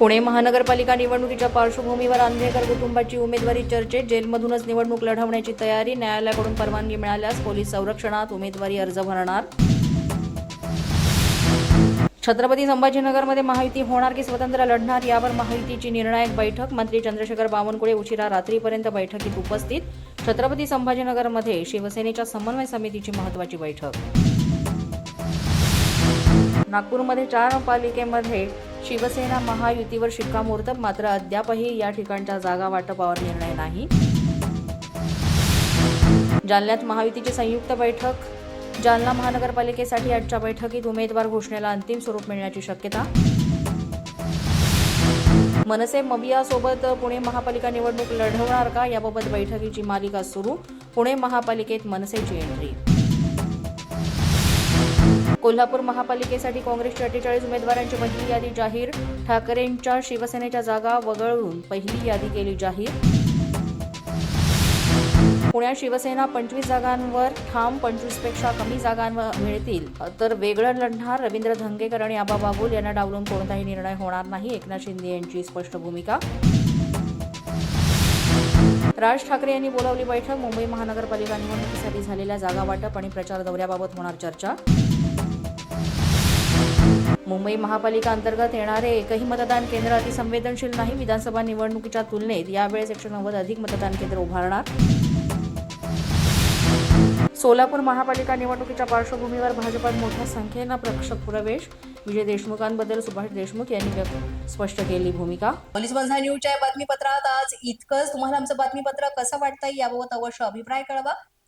पुणे महानगरपालिका निवडणुकीच्या पार्श्वभूमीवर आंधळेकर कुटुंबाची उमेदवारी चर्चेत जेलमधूनच निवडणूक लढवण्याची तयारी न्यायालयाकडून परवानगी मिळाल्यास पोलीस संरक्षणात उमेदवारी अर्ज भरणार. छत्रपती संभाजीनगरमध्ये महायुती होणार की स्वतंत्र लढणार यावर महायुतीची निर्णायक बैठक. मंत्री चंद्रशेखर बावनकुळे उशिरा रात्रीपर्यंत बैठकीत उपस्थित. छत्रपती संभाजीनगरमध्ये शिवसेनेच्या समन्वय समितीची महत्वाची बैठक. नागपूरमध्ये चार पालिकेमध्ये शिवसेना महायुतीवर शिक्कामोर्तब मात्र अद्यापही या ठिकाणच्या जागा वाटपावर निर्णय नाही. जालन्यात महायुतीची संयुक्त बैठक. जालना महानगरपालिकेसाठी आजच्या बैठकीत उमेदवार घोषणेला अंतिम स्वरूप मिळण्याची शक्यता. मनसे मवियासोबत पुणे महापालिका निवडणूक लढवणार का? याबाबत बैठकीची मालिका सुरू. पुणे महापालिकेत मनसेची एंट्री. कोल्हापूर महापालिकेसाठी काँग्रेसच्या अठ्ठेचाळीस उमेदवारांची पहिली यादी जाहीर. ठाकरेंच्या शिवसेनेच्या जागा वगळून पहिली यादी केली जाहीर. पुण्यात शिवसेना पंचवीस जागांवर ठाम पंचवीसपेक्षा कमी जागांवर मिळतील. तर वेगळं लढणार रवींद्र धंगेकर आणि आबा बागुल यांना डावलून कोणताही निर्णय होणार नाही एकनाथ शिंदे यांची स्पष्ट भूमिका. राज ठाकरे यांनी बोलावली बैठक मुंबई महानगरपालिका निवडणुकीसाठी झालेल्या जागा वाटप आणि प्रचार दौऱ्याबाबत होणार चर्चा. मुंबई महापालिका अंतर्गत येणारे एकही मतदान केंद्र अतिसंवेदनशील नाही. विधानसभा निवडणुकीच्या तुलनेत यावेळेस एकशे नव्वद अधिक मतदान केंद्र उभारणार. सोलापूर महापालिका निवडणुकीच्या पार्श्वभूमीवर भाजपात मोठ्या संख्येनं प्रेक्षक प्रवेश. विजय देशमुखांबद्दल सुभाष देशमुख यांनी स्पष्ट केली भूमिका. पोलीस बंधा न्यूजच्या बातमीपत्रात आज इतकंच. तुम्हाला आमचं बातमीपत्र कसं वाटतंय याबाबत अवश्य अभिप्राय कळवा.